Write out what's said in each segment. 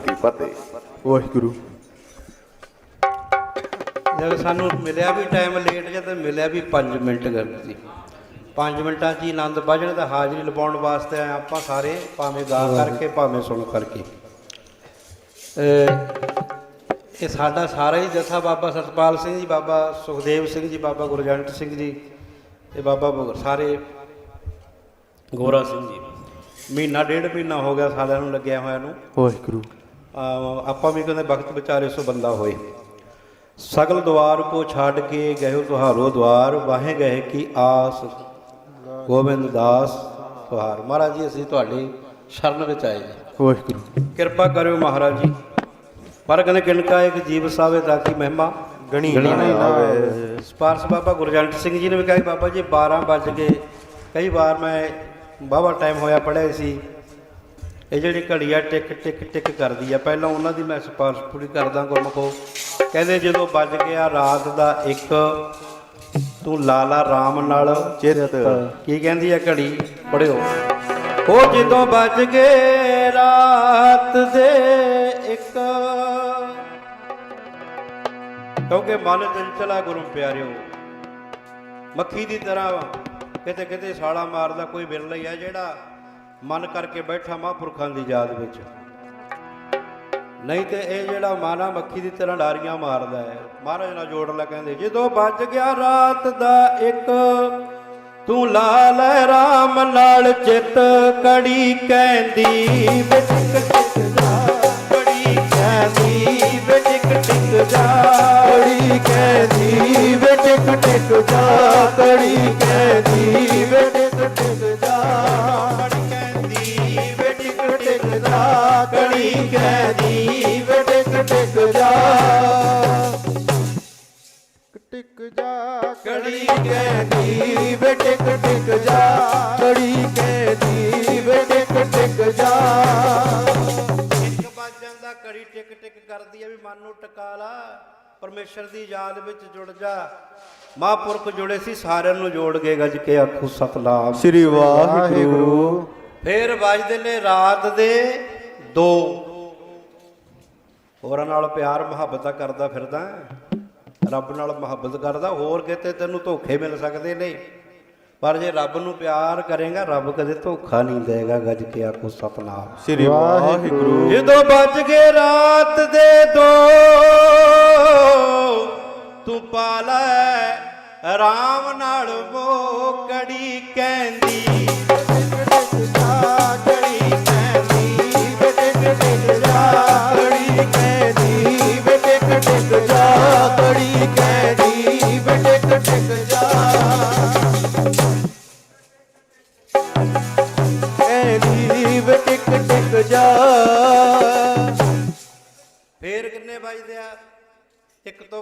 ਜੀ ਕੀ ਫਤਿਹ। ਵਾਹਿਗੁਰੂ। ਜਦੋਂ ਸਾਨੂੰ ਮਿਲਿਆ ਵੀ ਟਾਈਮ ਲੇਟ ਜਿਹਾ ਤੇ ਮਿਲਿਆ ਵੀ 5 ਮਿੰਟ ਗੱਲ ਸੀ। 5 ਮਿੰਟਾਂ 'ਚ ਹੀ ਆਨੰਦ ਬਾਜਣ ਦਾ ਹਾਜ਼ਰੀ ਲਵਾਉਣ ਵਾਸਤੇ ਆਏ ਆਪਾਂ ਸਾਰੇ ਭਾਵੇਂ ਗਾ ਕਰਕੇ ਭਾਵੇਂ ਸੁਣ ਕਰਕੇ। ਇਹ ਸਾਡਾ ਸਾਰਾ ਹੀ ਜਥਾ ਬਾਬਾ ਸਤਪਾਲ ਸਿੰਘ ਜੀ ਬਾਬਾ ਸੁਖਦੇਵ ਸਿੰਘ ਜੀ ਬਾਬਾ ਗੁਰਜੰਟ ਸਿੰਘ ਜੀ ਤੇ ਬਾਬਾ ਸਾਰੇ ਗੋਰਾ ਸਿੰਘ ਜੀ। ਮਹੀਨਾ ਡੇਢ ਮਹੀਨਾ ਹੋ ਗਿਆ ਸਾਰਿਆਂ ਨੂੰ ਲੱਗਿਆ ਹੋਇਆ ਨੂੰ। ਵਾਹਿਗੁਰੂ। ਆਪਾਂ ਵੀ ਕਹਿੰਦੇ ਵਕਤ ਵਿਚਾਰੇ ਸੋ ਬੰਦਾ ਹੋਏ। ਸਗਲ ਦਵਾਰ ਕੋ ਛੱਡ ਕੇ ਗਇਓ ਤੁਹਾਰੋ ਦਵਾਰ ਵਾਹੇ ਗਏ ਕੀ ਆਸ ਗੋਬਿੰਦ ਦਾਸ ਤੁਹਾਰ। ਮਹਾਰਾਜ ਜੀ ਅਸੀਂ ਤੁਹਾਡੀ ਸ਼ਰਨ ਵਿੱਚ ਆਏ ਜੀ। ਵਾਹਿਗੁਰੂ। ਕਿਰਪਾ ਕਰਿਓ ਮਹਾਰਾਜ ਜੀ। ਪਰ ਕਹਿੰਦੇ ਕਿਣਕਾ ਇੱਕ ਜੀਵ ਸਾਵੇ ਤਾਂ ਕੀ ਮਹਿਮਾ? ਗਣੀ ਨਾ ਨਹੀਂ ਆਵੇ। ਸਪਾਰਸ ਬਾਬਾ ਗੁਰਜੰਟ ਸਿੰਘ ਜੀ ਨੇ ਵੀ ਕਿਹਾ ਬਾਬਾ ਜੀ 12 ਵੱਜ ਗਏ ਕਈ ਵਾਰ ਮੈਂ ਬਾਬਾ ਟਾਈਮ ਹੋਇਆ ਪੜਿਆ ਸੀ। ਇਹ ਜਿਹੜੀ ਘੜੀ ਆ ਟਿਕ ਟਿਕ ਟਿਕ ਕਰਦੀ ਆ ਪਹਿਲਾਂ ਉਹਨਾਂ ਦੀ ਮੈਂ ਸਪਾਰਸ਼ ਪੂਰੀ ਕਰਦਾ ਗੁਰਮਖੋ। ਕਹਿੰਦੇ ਜਦੋਂ ਵੱਜ ਗਿਆ ਰਾਤ ਦਾ ਇੱਕ ਤੂੰ ਲਾਲਾ ਰਾਮ ਨਾਲ ਚਿੱਤ। ਕੀ ਕਹਿੰਦੀ ਆ ਘੜੀ? ਪੜਿਓ ਉਹ ਜਦੋਂ ਵੱਜ ਗਏ ਰਾਤ ਦੇ ਇੱਕ ਕਿਉਂਕਿ ਮਨ ਚੰਚਲਾ ਗੁਰੂ ਪਿਆਰਿਓ ਮੱਖੀ ਦੀ ਤਰ੍ਹਾਂ। ਕਿਤੇ ਕਿਤੇ ਛਾਲਾ ਮਾਰਦਾ ਕੋਈ ਵਿਰਲਾ ਹੀ ਆ ਜਿਹੜਾ ਮਨ ਕਰਕੇ ਬੈਠਾ ਮਹਾਂਪੁਰਖਾਂ ਦੀ ਯਾਦ ਵਿੱਚ। ਨਹੀਂ ਤੇ ਇਹ ਜਿਹੜਾ ਮਾਨਾ ਮੱਖੀ ਦੀ ਤਰ੍ਹਾਂ ਡਾਰੀਆਂ ਮਾਰਦਾ ਹੈ, ਮਹਾਰਾਜ ਨਾਲ ਜੋੜ ਲੈ ਕਹਿੰਦੇ, ਜਦੋਂ ਵੱਜ ਗਿਆ ਰਾਤ ਦਾ ਇੱਕ, ਤੂੰ ਲਾ ਲੈ ਰਾਮ ਨਾਲ ਚਿੱਤ, ਕੜੀ ਕਹਿੰਦੀ ਬਿਟਕ ਟਿਕ ਜਾ, ਕੜੀ ਕਹਿੰਦੀ ਬਿਟਕ ਟਿਕ ਜਾ, ਕੜੀ ਕਹਿੰਦੀ ਵੇ ਟਿਕ ਜਾ, ਕੜੀ ਕਹਿੰਦੀ ਟਿਕ ਜਾ ਕੜੀ ਕਹਿੰਦੀ ਵੇ ਟਿਕ ਟਿਕ ਜਾ। ਕੜੀ ਕਹਿੰਦੀ ਵੇ ਟਿਕ ਟਿਕ ਜਾ। ਇੱਕ ਵੱਜ ਜਾਂਦਾ ਕੜੀ ਟਿਕ ਟਿਕ ਕਰਦੀ ਹੈ ਵੀ ਮਨ ਨੂੰ ਟਿਕਾ ਲਾ ਪਰਮੇਸ਼ਰ ਦੀ ਯਾਦ ਵਿੱਚ ਜੁੜ ਜਾ। ਮਹਾਂਪੁਰਖ ਜੁੜੇ ਸੀ ਸਾਰਿਆਂ ਨੂੰ ਜੋੜ ਕੇ ਗੱਜ ਕੇ ਆਖੋ ਸਤਨਾਮ। ਸ੍ਰੀ ਵਾਹਿਗੁਰੂ। ਫੇਰ ਵੱਜਦੇ ਨੇ ਰਾਤ ਦੇ 2 ਹੋਰਾਂ ਨਾਲ ਪਿਆਰ ਮੁਹੱਬਤਾਂ ਕਰਦਾ ਫਿਰਦਾ। ਹੈ। ਰੱਬ ਨਾਲ ਮੁਹੱਬਤ ਕਰਦਾ ਹੋਰ ਕਿਤੇ ਤੈਨੂੰ ਧੋਖੇ ਮਿਲ ਸਕਦੇ ਨੇ। ਪਰ ਜੇ ਰੱਬ ਨੂੰ ਪਿਆਰ ਕਰੇਗਾ ਰੱਬ ਕਦੇ ਧੋਖਾ ਨਹੀਂ ਦੇਗਾ ਗੱਜ ਕੇ ਆਖੋ ਸਤਨਾਮ। ਸ੍ਰੀ ਵਾਹਿਗੁਰੂ। ਜਦੋਂ ਵੱਜ ਗਏ ਰਾਤ ਦੇ ਦੋ ਤੂੰ ਪਾਲੈ ਰਾਮ ਨਾਲ ਮੋ ਕੜੀ ਕਹਿੰਦੀ।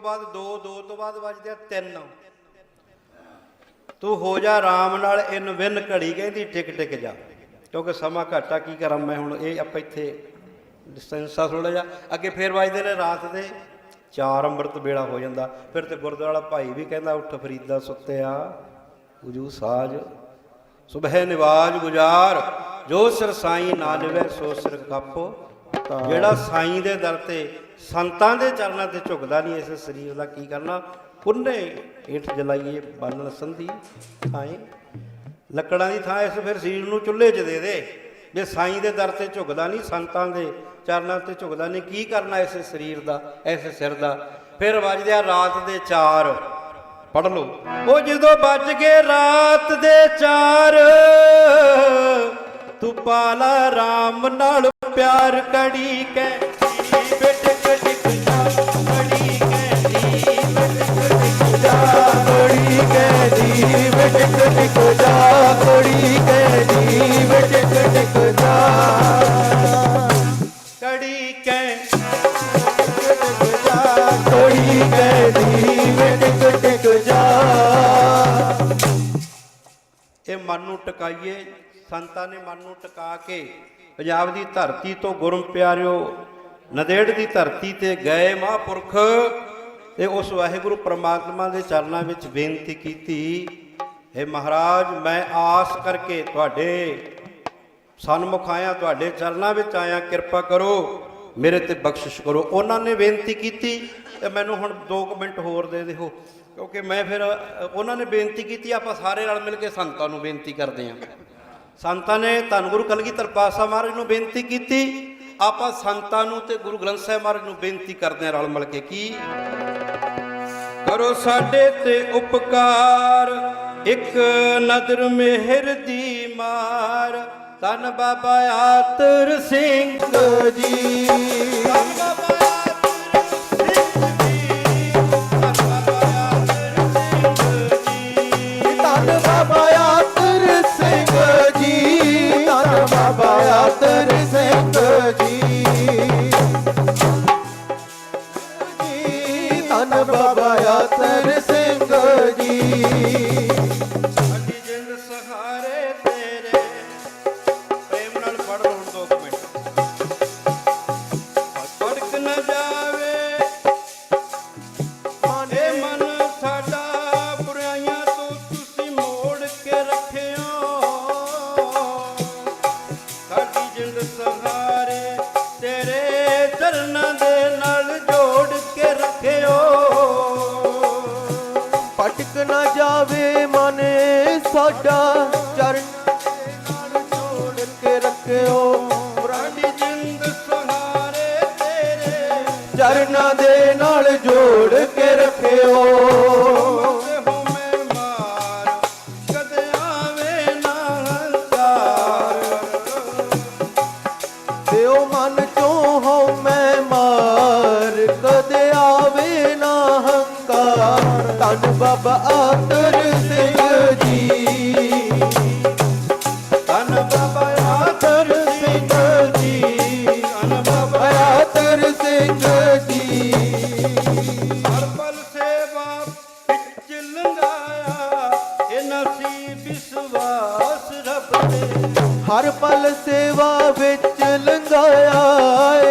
ਬਾਅਦ ਦੋ ਦੋ ਤੋਂ ਬਾਅਦ ਵੱਜਦੇ ਆ ਤਿੰਨ। ਤੂੰ ਹੋ ਜਾ ਆਰਾਮ ਨਾਲ ਇਨ ਵਿਨ ਘੜੀ ਕਹਿੰਦੀ, ਟਿਕ ਟਿਕ ਜਾ। ਕਿਉਂਕਿ ਸਮਾਂ ਘਾਟਾ ਕੀ ਕਰਾਂ ਮੈਂ ਹੁਣ? ਇਹ ਆਪਾਂ ਇੱਥੇ ਡਿਸਟੈਂਸਾ ਥੋੜਾ ਜਿਹਾ। ਅੱਗੇ ਫੇਰ ਵੱਜਦੇ ਨੇ ਰਾਤ ਦੇ। ਚਾਰ ਅੰਮ੍ਰਿਤ ਵੇਲਾ ਹੋ ਜਾਂਦਾ। ਫਿਰ ਤੇ ਗੁਰਦੁਆਰਾ ਭਾਈ ਵੀ ਕਹਿੰਦਾ, ਉੱਠ ਫਰੀਦਾ ਸੁੱਤਿਆ, ਉਜੂ ਸਾਜ। ਸੁਬਹ ਨਿਵਾਜ ਗੁਜ਼ਾਰ, ਜੋ ਸਿਰ ਸਾਈ ਨਾ ਲਵੇ ਸੋ ਸਿਰ ਕਾਪੋ ਜਿਹੜਾ ਸਾਈਂ ਦੇ ਦਰ ਤੇ ਸੰਤਾਂ ਦੇ ਚਰਨਾਂ ਤੇ ਝੁਕਦਾ ਨਹੀਂ ਇਸ ਸਰੀਰ ਦਾ, ਕੀ ਕਰਨਾ? ਪੁੰਨੇ ਏਠ ਜਲਾਈਏ ਬਾਨਣ ਸੰਧੀ ਥਾਏ ਲੱਕੜਾਂ ਦੀ ਥਾਂ ਇਸ ਫਿਰ ਸਰੀਰ ਨੂੰ ਚੁੱਲ੍ਹੇ 'ਚ ਦੇ ਦੇ। ਜੇ ਸਾਈਂ ਦੇ ਦਰ ਤੇ ਝੁਕਦਾ ਨਹੀਂ, ਸੰਤਾਂ ਦੇ ਚਰਨਾਂ ਤੇ ਝੁਕਦਾ ਨਹੀਂ, ਕੀ ਕਰਨਾ ਇਸ ਸਰੀਰ ਦਾ, ਇਸ ਸਿਰ ਦਾ? ਫਿਰ ਵੱਜਦੇ ਆ ਰਾਤ ਦੇ 4 ਪੜ ਲਓ। ਉਹ ਜਦੋਂ ਵੱਜ ਗਏ ਰਾਤ ਦੇ 4 ਤੂੰ ਪਾਲਾ ਰਾਮ ਨਾਲ ਪਿਆਰ ਕੜੀ ਕਹਿੰਦੀ ਬਿਟ ਕਟਿਕ ਜਾ ਕੜੀ ਕਹਿੰਦੀ ਬਿਟ ਕਟਿਕ ਜਾ ਕੋੜੀ ਕਹਿਦੀ ਵਿਟਕ ਟਿਕ ਜਾ ਕੋੜੀ ਕਹਿਦੀ ਵਿਟਕ ਟਿਕ ਜਾ ਕੜੀ ਕਹਿ ਕੋੜੀ ਕਹਿਦੀ ਵਿਟਕ ਟਿਕ ਜਾ ਇਹ ਮਨ ਨੂੰ ਟਿਕਾਈਏ, ਸੰਤਾਂ ਨੇ ਮਨ ਨੂੰ ਟਿਕਾ ਕੇ ਪੰਜਾਬ ਦੀ ਧਰਤੀ ਤੋਂ ਗੁਰਮ ਪਿਆਰਿਓ, ਨਦੇੜ ਦੀ ਧਰਤੀ ਤੇ ਗਏ ਮਹਾਂਪੁਰਖ ਤੇ ਉਸ ਵਾਹਿਗੁਰੂ ਪ੍ਰਮਾਤਮਾ ਦੇ ਚਰਨਾਂ ਵਿੱਚ ਬੇਨਤੀ ਕੀਤੀ, ਹੈ ਮਹਾਰਾਜ, ਮੈਂ ਆਸ ਕਰਕੇ ਤੁਹਾਡੇ ਸਨਮੁਖ ਆਇਆ, ਤੁਹਾਡੇ ਚਰਨਾਂ ਵਿੱਚ ਆਇਆ, ਕਿਰਪਾ ਕਰੋ, ਮੇਰੇ ਤੇ ਬਖਸ਼ਿਸ਼ ਕਰੋ। ਉਹਨਾਂ ਨੇ ਬੇਨਤੀ ਕੀਤੀ ਤੇ ਮੈਨੂੰ ਹੁਣ 2 ਮਿੰਟ ਹੋਰ ਦੇ ਦਿਓ, ਕਿਉਂਕਿ ਮੈਂ ਫਿਰ, ਉਹਨਾਂ ਨੇ ਬੇਨਤੀ ਕੀਤੀ, ਆਪਾਂ ਸਾਰੇ ਰਲ ਮਿਲ ਕੇ ਸੰਤਾਂ ਨੂੰ ਬੇਨਤੀ ਕਰਦੇ ਹਾਂ ਸੰਤਾਂ ਨੇ ਧੰਨ ਗੁਰੂ ਕਲਗੀਧਰ ਪਾਤਸ਼ਾਹ ਮਹਾਰਾਜ ਨੂੰ ਬੇਨਤੀ ਕੀਤੀ। ਆਪਾਂ ਸੰਤਾਂ ਨੂੰ ਤੇ ਗੁਰੂ ਗ੍ਰੰਥ ਸਾਹਿਬ ਮਹਾਰਾਜ ਨੂੰ ਬੇਨਤੀ ਕਰਦੇ ਹਾਂ ਰਲ ਮਿਲ ਕੇ ਕੀ? ਕਰੋ ਸਾਡੇ ਤੇ ਉਪਕਾਰ, ਇੱਕ ਨਦਰ ਮਿਹਰ ਦੀ ਮਾਰ। ਧੰਨ ਬਾਬਾ ਆਤਰ ਸਿੰਘ ਜੀ। ਧੰਨ ਬਾਬਾ ਚਰਨਾਂ ਦੇ ਨਾਲ ਜੋੜ ਕੇ ਰੱਖਿਓ। ਭਟਕ ਨਾ ਜਾਵੇ ਮਨ ਸਾਡਾ, ਚਰਨ ਨਾਲ ਜੋੜ ਕੇ ਰੱਖਿਓ। ਸਾਡੀ ਜਿੰਦ ਸਹਾਰੇ ਤੇਰੇ, ਚਰਨਾਂ ਦੇ ਨਾਲ ਜੋੜ ਕੇ ਰੱਖਿਓ। ਹਰ ਪਲ ਸੇਵਾ ਵਿੱਚ ਲੰਘਾਇਆ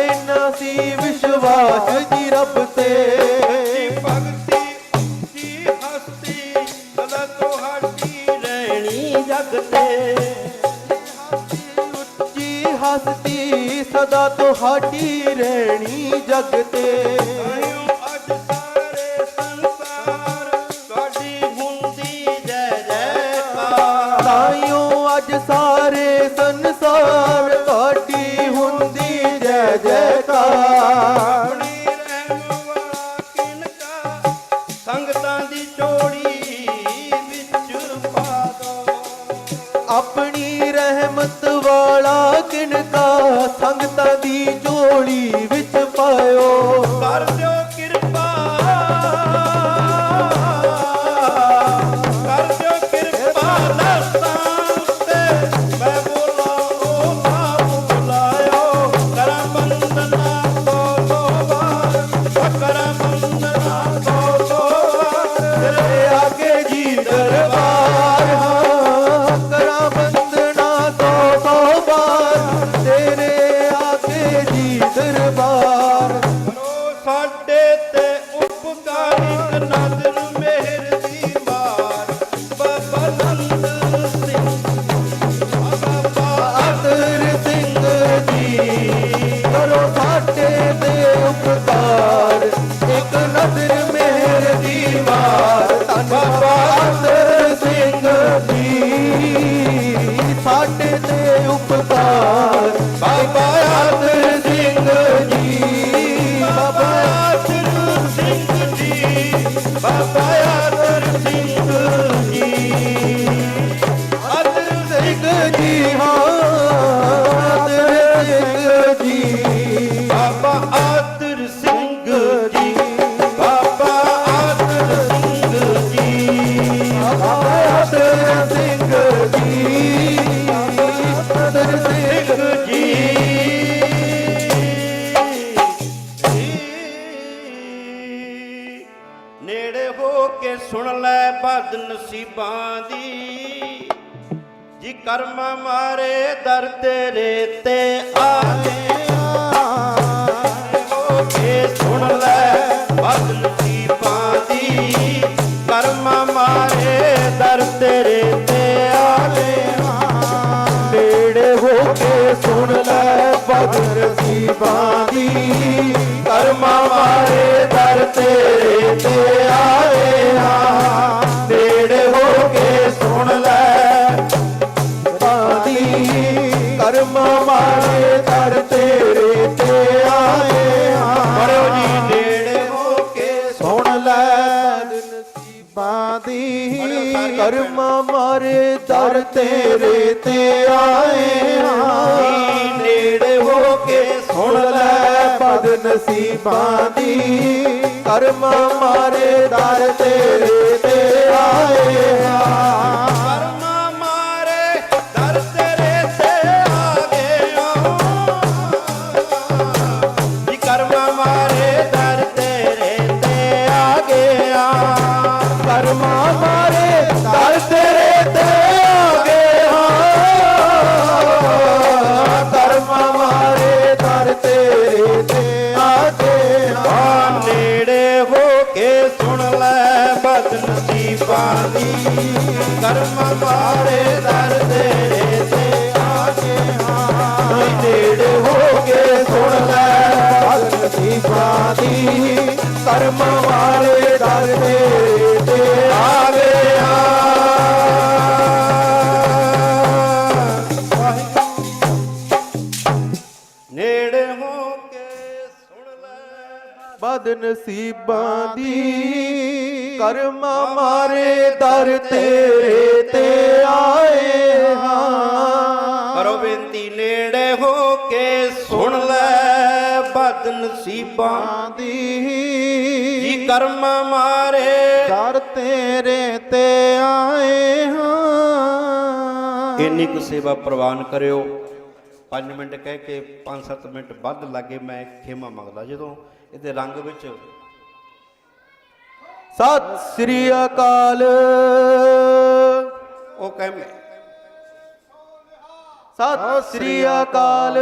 ਇਨਾ ਸੀ ਵਿਸ਼ਵਾਸ ਜੀ ਰੱਬ ਤੇ। ਭਗਤੀ ਦੀ ਹਸਤੀ ਸਦਾ ਤੁਹਾਡੀ ਰਹਿਣੀ ਜਗ ਤੇ। ਹਸਤੀ ਸਦਾ ਤੁਹਾਡੀ ਰਹਿਣੀ ਜਗ ਤੇ। ਆਪਣੀ ਰਹਿਮਤ ਵਾਲਾ ਕਿਨਕਾ ਸੰਗਤਾਂ ਦੀ ਝੋਲੀ ਵਿੱਚ ਪਾਇਓ। ਕਰ ਦਿਓ ਕਰੋ ਸਾਡੇ ਤੇ ਉਪਕਾਰ। ਇੱਕ ਨਜ਼ਰ ਨੇੜੇ ਹੋ ਕੇ ਸੁਣ ਲੈ ਬਦ ਨਸੀਬਾਂ ਦੀ। ਜੀ ਕਰਮ ਮਾਰੇ ਦਰ ਤੇਰੇ ਤੇ ਆਏ ਹੋ ਕੇ ਸੁਣ ਲੈ ਬਦ ਨਸੀਬਾਂ ਦੀ। ਕਰਮ ਮਾਰੇ ਦਰ ਤੇਰੇ ਤੇ ਆਲੇ ਨੇੜੇ ਹੋ ਕੇ ਸੁਣ ਲੈ ਬਦਰ ਸੀਬਾਂ ਦੀ। ਕਰਮ ਮਾਰੇ ਦਰ ਤੇਰੇ ਤੇ ਆਏ ਹਾਂ ਨੇੜੇ ਹੋ ਕੇ ਸੁਣ ਲੈ। ਬਾਦੀ ਕਰਮਾਂ ਦਰ ਤੇਰੇ ਤੇ ਆਏ ਹਾਂ ਪੜਿਓ ਜੀ। ਨੇੜੇ ਹੋ ਕੇ ਸੁਣ ਲੈ। ਨਸੀਬਾਂ ਦੀ ਕਰਮਾਂ ਮਾਰੇ ਦਰ ਤੇਰੇ ਤੇ ਆਏ ਨਸੀਬਾਂ ਦੀ ਕਰਮਾਂ ਮਾਰੇ ਦਰ ਤੇਰੇ ਤੇ ਆਏ ਹਾਂ ਕਰਮਾ ਮਾਰੇ ਦਰ ਤੇਰੇ ਤੇ ਆ। ਜੀ ਕਰਮਾ ਮਾਰੇ ਦਰ ਤੇਰੇ ਤੇ ਆ। ਗਿਆ ਕਰਮਾਂ ਕਰਮ ਵਾਲੇ ਦਰ ਤੇਰੇ ਤੇ ਆ। ਗਏ ਨੇੜੇ ਹੋ ਕੇ ਸੁਣ ਲੈ ਬਦ ਨਸੀਬਾਂ ਦੀ ਕਰਮ ਮਾਰੇ ਦਰ ਤੇਰੇ ਤੇ ਆਏ ਹਾਂ। ਕਰੋ ਬੇਨਤੀ ਨੇੜੇ ਹੋ ਕੇ ਸੁਣ ਲੈ ਬਦ ਨਸੀਬਾਂ ਦੀ। ਜੀ ਕਰਮ ਮਾਰੇ। ਦਰ ਤੇਰੇ ਤੇ ਆਏ ਹਾਂ। ਇੰਨੀ ਕੁ ਸੇਵਾ ਪ੍ਰਵਾਨ ਕਰਿਓ। 5 ਮਿੰਟ ਕਹਿ ਕੇ 5-7 ਮਿੰਟ ਵੱਧ ਲੱਗੇ ਮੈਂ ਖੇਮਾ ਮੰਗਦਾ। ਜਦੋਂ ਇਹਦੇ ਰੰਗ ਵਿੱਚ ਸਤਿ ਸ੍ਰੀ ਅਕਾਲ। ਉਹ ਕਹਿੰਦੇ ਸਤਿ ਸ੍ਰੀ ਅਕਾਲ।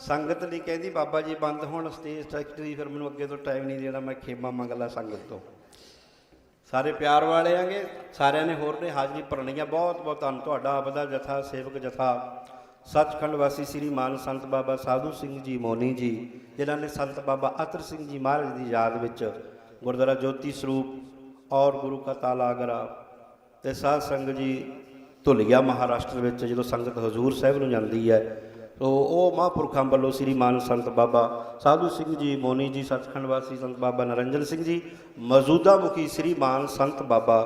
ਸੰਗਤ ਲਈ ਕਹਿੰਦੀ ਬਾਬਾ ਜੀ ਬੰਦ ਹੁਣ ਸਟੇਜ ਸੈਕਟਰੀ ਫਿਰ ਮੈਨੂੰ ਅੱਗੇ ਤੋਂ ਟਾਈਮ ਨਹੀਂ ਦੇਣਾ ਮੈਂ ਖੇਮਾ ਮੰਗ ਲਾ ਸੰਗਤ ਤੋਂ। ਸਾਰੇ ਪਿਆਰ ਵਾਲੇ ਆਂਗੇ ਸਾਰਿਆਂ ਨੇ ਹੋਰ ਨੇ ਹਾਜ਼ਰੀ ਭਰਨੀ ਆ ਬਹੁਤ ਬਹੁਤ ਧੰਨ ਤੁਹਾਡਾ ਆਪਦਾ ਜਥਾ ਸੇਵਕ ਜਥਾ। ਸੱਚਖੰਡ ਵਾਸੀ ਸ੍ਰੀ ਮਾਨ ਸੰਤ ਬਾਬਾ ਸਾਧੂ ਸਿੰਘ ਜੀ ਮੋਨੀ ਜੀ ਜਿਨ੍ਹਾਂ ਨੇ ਸੰਤ ਬਾਬਾ ਅਤਰ ਸਿੰਘ ਜੀ ਮਹਾਰਾਜ ਦੀ ਯਾਦ ਵਿੱਚ ਗੁਰਦੁਆਰਾ ਜੋਤੀ ਸਰੂਪ ਔਰ ਗੁਰੂ ਕਾ ਤਾਲਾਗਰਾ ਤੇ ਸਾਧ ਸੰਗਤ ਜੀ ਧੁਲੀਆ ਮਹਾਰਾਸ਼ਟਰ ਵਿੱਚ ਜਦੋਂ ਸੰਗਤ ਹਜ਼ੂਰ ਸਾਹਿਬ ਨੂੰ ਜਾਂਦੀ ਹੈ, ਤੋ ਉਹ ਮਹਾਂਪੁਰਖਾਂ ਵੱਲੋਂ ਸ੍ਰੀ ਮਾਨ ਸੰਤ ਬਾਬਾ ਸਾਧੂ ਸਿੰਘ ਜੀ, ਮੋਨੀ ਜੀ, ਸੱਚਖੰਡ ਵਾਸੀ ਸੰਤ ਬਾਬਾ ਨਰਿੰਦਰ ਸਿੰਘ ਜੀ, ਮੌਜੂਦਾ ਮੁਖੀ ਸ੍ਰੀ ਮਾਨ ਸੰਤ ਬਾਬਾ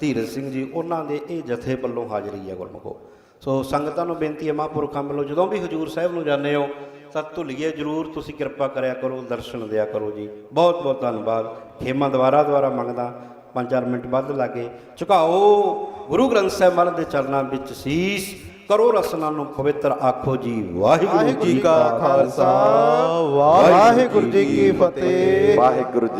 ਧੀਰਜ ਸਿੰਘ ਜੀ, ਉਹਨਾਂ ਦੇ ਇਹ ਜਥੇ ਵੱਲੋਂ ਹਾਜ਼ਰੀ ਹੈ ਗੁਰਮੁਖੋ। ਸੋ ਸੰਗਤਾਂ ਨੂੰ ਬੇਨਤੀ ਹੈ ਮਹਾਂਪੁਰਖਾਂ ਵੱਲੋਂ ਜਦੋਂ ਵੀ ਹਜੂਰ ਸਾਹਿਬ ਨੂੰ ਜਾਂਦੇ ਹੋ ਤਾਂ ਧੁਲੀਏ ਜਰੂਰ ਤੁਸੀਂ ਕਿਰਪਾ ਕਰਿਆ ਕਰੋ ਦਰਸ਼ਨ ਦਿਆ ਕਰੋ ਜੀ। ਬਹੁਤ ਬਹੁਤ ਧੰਨਵਾਦ। ਖੇਮਾ ਦੁਆਰਾ ਦੁਆਰਾ ਮੰਗਦਾ। ਪੰਜ ਚਾਰ ਮਿੰਟ ਵੱਧ ਲਾਗੇ। ਝੁਕਾਓ। ਗੁਰੂ ਗ੍ਰੰਥ ਸਾਹਿਬ ਮਹਾਰਾਜ ਦੇ ਚਰਨਾਂ ਵਿੱਚ ਸੀਸ। ਕਰੋ ਰਸਨਾ ਨੂੰ ਪਵਿੱਤਰ ਆਖੋ ਜੀ। ਵਾਹਿਗੁਰੂ ਜੀ ਕਾ ਖਾਲਸਾ। ਵਾਹਿਗੁਰੂ ਜੀ ਕੀ ਫਤਿਹ। ਵਾਹਿਗੁਰੂ